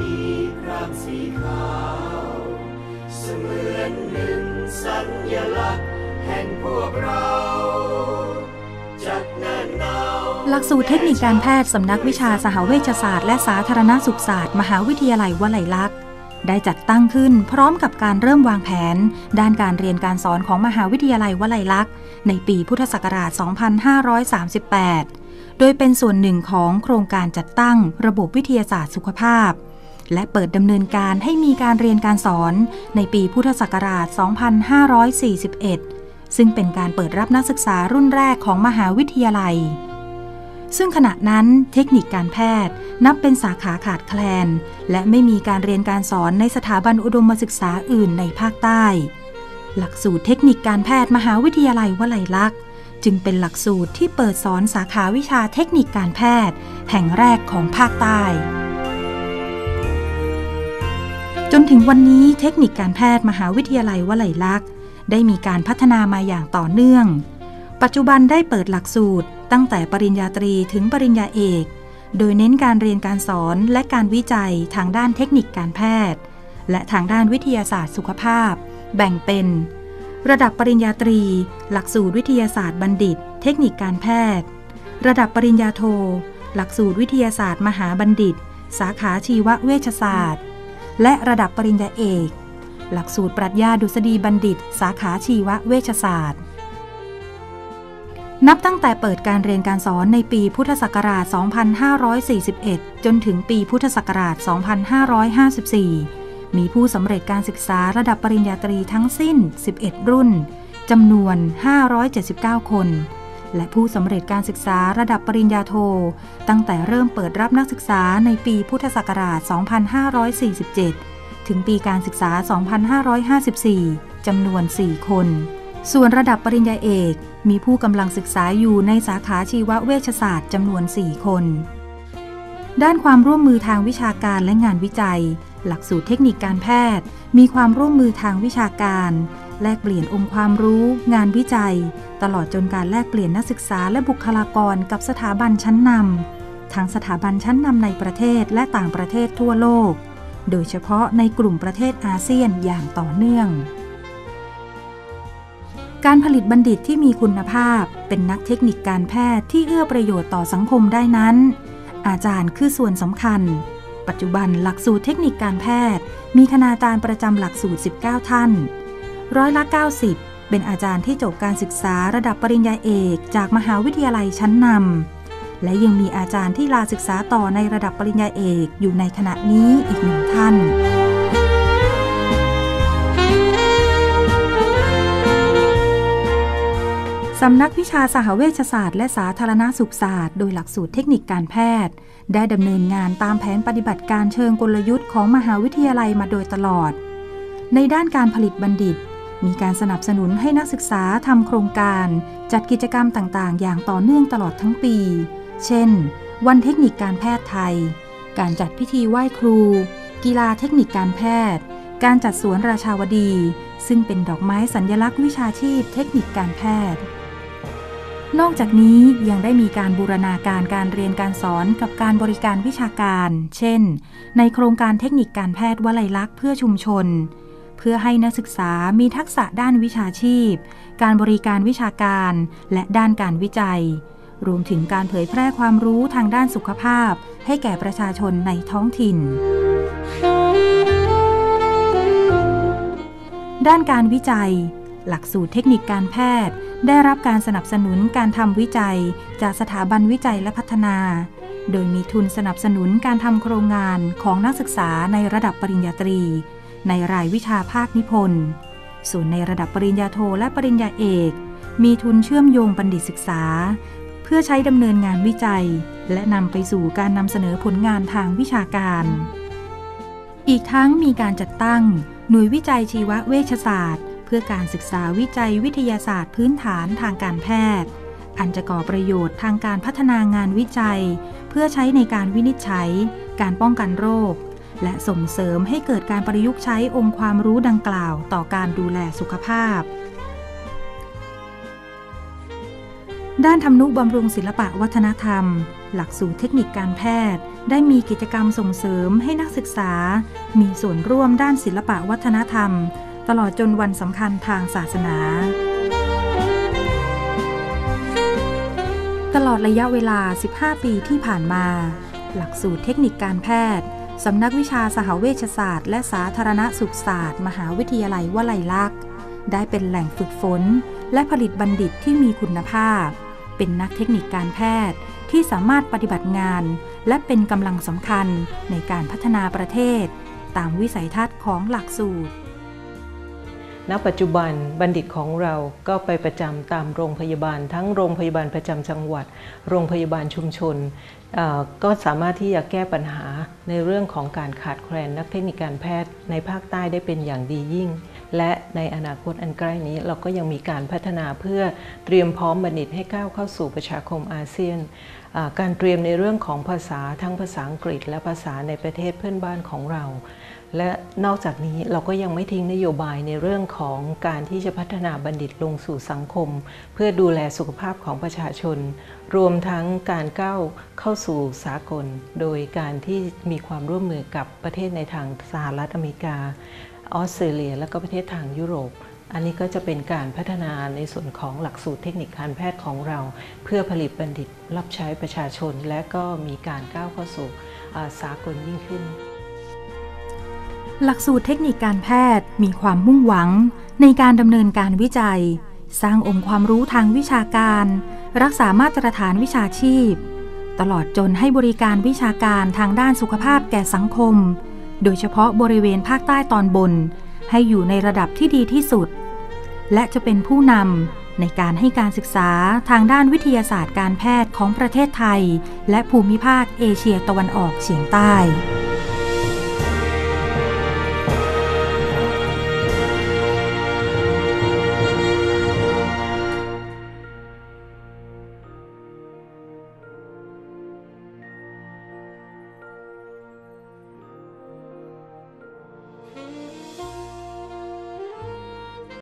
ดีครามสีขาว เสมือนหนึ่งสัญลักษณ์แห่งพวกเราจากเนินนาหลักสูตรเทคนิคการแพทย์สำนักวิชาสหเวชศาสตร์และสาธารณสุขศาสตร์ มหาวิทยาลัยวลัยลักษณ์ได้จัดตั้งขึ้นพร้อมกับการเริ่มวางแผน ด้านการเรียนการสอนของมหาวิทยาลัยวลัยลักษณ์ ในปีพุทธศักราช 2538 โดยเป็นส่วนหนึ่งของโครงการจัดตั้งระบบวิทยาศาสตร์สุขภาพ และเปิดดำเนินการให้มีการเรียนการสอนในปีพุทธศักราช 2541 ซึ่งเป็นการเปิดรับนักศึกษารุ่นแรกของมหาวิทยาลัย ซึ่งขณะนั้นเทคนิคการแพทย์นับเป็นสาขาขาดแคลน และไม่มีการเรียนการสอนในสถาบันอุดมศึกษาอื่นในภาคใต้ หลักสูตรเทคนิคการแพทย์มหาวิทยาลัยวลัยลักษณ์จึงเป็นหลักสูตรที่เปิดสอนสาขาวิชาเทคนิคการแพทย์ แห่งแรกของภาคใต้ จนถึงวันนี้เทคนิคการแพทย์มหาวิทยาลัยวลัยลักษณ์ ได้มีการพัฒนามาอย่างต่อเนื่อง ปัจจุบันได้เปิดหลักสูตร ตั้งแต่ปริญญาตรีถึงปริญญาเอก โดยเน้นการเรียนการสอนและการวิจัยทางด้านเทคนิคการแพทย์ และทางด้านวิทยาศาสตร์สุขภาพ แบ่งเป็น ระดับปริญญาตรี หลักสูตรวิทยาศาสตร์บัณฑิต เทคนิคการแพทย์ ระดับปริญญาโท หลักสูตรวิทยาศาสตร์ มหาบัณฑิต สาขาชีวเวชศาสตร์ และระดับปริญญาเอก หลักสูตรปรัชญาดุษฎีบัณฑิต สาขาชีวเวชศาสตร์ นับตั้งแต่เปิดการเรียนการสอนในปีพุทธศักราช 2541 จนถึงปีพุทธศักราช 2554 มีผู้สำเร็จการศึกษาระดับปริญญาตรีทั้งสิ้น 11 รุ่นจำนวน 579 คน และผู้สำเร็จการศึกษาระดับปริญญาโท ตั้งแต่เริ่มเปิดรับนักศึกษาในปีพุทธศักราช 2547 ถึงปีการศึกษา 2554 จำนวน 4 คน ส่วนระดับปริญญาเอก มีผู้กำลังศึกษาอยู่ในสาขาชีวเวชศาสตร์จำนวน 4 คน ด้านความร่วมมือทางวิชาการและงานวิจัย หลักสูตรเทคนิคการแพทย์ มีความร่วมมือทางวิชาการ แลกเปลี่ยนองค์ความรู้ งานวิจัย ตลอดจนการแลกเปลี่ยนนักศึกษาและบุคลากรกับสถาบันชั้นนำทั้งสถาบันชั้นนำในประเทศและต่างประเทศทั่วโลก โดยเฉพาะในกลุ่มประเทศอาเซียนอย่างต่อเนื่อง การผลิตบัณฑิตที่มีคุณภาพ เป็นนักเทคนิคการแพทย์ที่เอื้อประโยชน์ต่อสังคมได้นั้น อาจารย์คือส่วนสำคัญปัจจุบันหลักสูตรเทคนิคการแพทย์ มีคณาจารย์ประจำหลักสูตร 19 ท่าน ร้อยละ 90 เป็นอาจารย์ที่จบการศึกษาระดับปริญญาเอกจากมหาวิทยาลัยชั้นนำและยังมีอาจารย์ที่ลาศึกษาต่อในระดับปริญญาเอกอยู่ในขณะนี้อีกหนึ่งท่านสำนักวิชาสหเวชศาสตร์และสาธารณสุขศาสตร์โดยหลักสูตรเทคนิคการแพทย์ ได้ดำเนินงานตามแผนปฏิบัติการเชิงกลยุทธ์ของมหาวิทยาลัยมาโดยตลอด ในด้านการผลิตบัณฑิต มีการสนับสนุนให้นักศึกษาทำโครงการ จัดกิจกรรมต่างๆ อย่างต่อเนื่องตลอดทั้งปี เช่น วันเทคนิคการแพทย์ไทย การจัดพิธีไหว้ครู กีฬาเทคนิคการแพทย์ การจัดสวนราชาวดี ซึ่งเป็นดอกไม้สัญลักษณ์วิชาชีพเทคนิคการแพทย์ นอกจากนี้ยังได้มีการบูรณาการการเรียนการสอนกับการบริการวิชาการ เช่น ในโครงการเทคนิคการแพทย์วลัยลักษณ์เพื่อชุมชน เพื่อให้นักศึกษามีทักษะด้านวิชาชีพ การบริการวิชาการ และด้านการวิจัย รวมถึงการเผยแพร่ความรู้ทางด้านสุขภาพ ให้แก่ประชาชนในท้องถิ่น ด้านการวิจัย หลักสูตรเทคนิคการแพทย์ ได้รับการสนับสนุนการทำวิจัย จากสถาบันวิจัยและพัฒนาโดยมีทุนสนับสนุนการทำโครงงานของนักศึกษาในระดับปริญญาตรี ในรายวิชาภาคนิพนธ์ส่วนในระดับปริญญาโทและปริญญาเอก มีทุนเชื่อมโยงบัณฑิตศึกษา เพื่อใช้ดำเนินงานวิจัย และนำไปสู่การนำเสนอผลงานทางวิชาการ อีกทั้งมีการจัดตั้ง หน่วยวิจัยชีวเวชศาสตร์ เพื่อการศึกษาวิจัยวิทยาศาสตร์พื้นฐานทางการแพทย์ อันจะก่อประโยชน์ทางการพัฒนางานวิจัย เพื่อใช้ในการวินิจฉัย การป้องกันโรค และส่งเสริมให้เกิดการประยุกต์ใช้องค์ความรู้ดังกล่าวต่อการดูแลสุขภาพ ด้านทำนุบำรุงศิลปะวัฒนธรรม หลักสูตรเทคนิคการแพทย์ ได้มีกิจกรรมส่งเสริมให้นักศึกษา มีส่วนร่วมด้านศิลปะวัฒนธรรม ตลอดจนวันสำคัญทางศาสนาตลอดระยะเวลา 15 ปีที่ผ่านมา หลักสูตรเทคนิคการแพทย์ สำนักวิชาสหเวชศาสตร์ และสาธารณสุขศาสตร์ มหาวิทยาลัยวลัยลักษณ์ ได้เป็นแหล่งฝึกฝน และผลิตบัณฑิตที่มีคุณภาพ เป็นนักเทคนิคการแพทย์ที่สามารถปฏิบัติงาน และเป็นกำลังสำคัญในการพัฒนาประเทศ ตามวิสัยทัศน์ของหลักสูตร ณปัจจุบันบัณฑิตของเราก็ไปประจำตามโรงพยาบาล ทั้งโรงพยาบาลประจำจังหวัด โรงพยาบาลชุมชน ก็สามารถที่จะแก้ปัญหาในเรื่องของการขาดแคลนนักเทคนิคการแพทย์ในภาคใต้ได้เป็นอย่างดียิ่ง และในอนาคตอันใกล้นี้เราก็ยังมีการพัฒนาเพื่อเตรียมพร้อมบัณฑิตให้ก้าวเข้าสู่ประชาคมอาเซียน การเตรียมในเรื่องของภาษาทั้งภาษาอังกฤษ และภาษาในประเทศเพื่อนบ้านของเรา และนอกจากนี้เราก็ยังไม่ทิ้งนโยบายในเรื่องของการที่จะพัฒนาบัณฑิตลงสู่สังคม เพื่อดูแลสุขภาพของประชาชน รวมทั้งการก้าวเข้าสู่สากล โดยการที่มีความร่วมมือกับประเทศในทางสหรัฐอเมริกา ออสเตรเลีย และก็ประเทศทางยุโรป อันนี้ก็จะเป็นการพัฒนาในส่วนของหลักสูตรเทคนิคการแพทย์ของเรา เพื่อผลิตบัณฑิตรับใช้ประชาชน และก็มีการก้าวเข้าสู่สากลยิ่งขึ้น หลักสูตรเทคนิคการแพทย์มีความมุ่งหวัง ในการดำเนินการวิจัย สร้างองค์ความรู้ทางวิชาการ รักษามาตรฐานวิชาชีพ ตลอดจนให้บริการวิชาการทางด้านสุขภาพแก่สังคม โดยเฉพาะบริเวณภาคใต้ตอนบน ให้อยู่ในระดับที่ดีที่สุด และจะเป็นผู้นำในการให้การศึกษาทางด้านวิทยาศาสตร์การแพทย์ของประเทศไทย และภูมิภาคเอเชียตะวันออกเฉียงใต้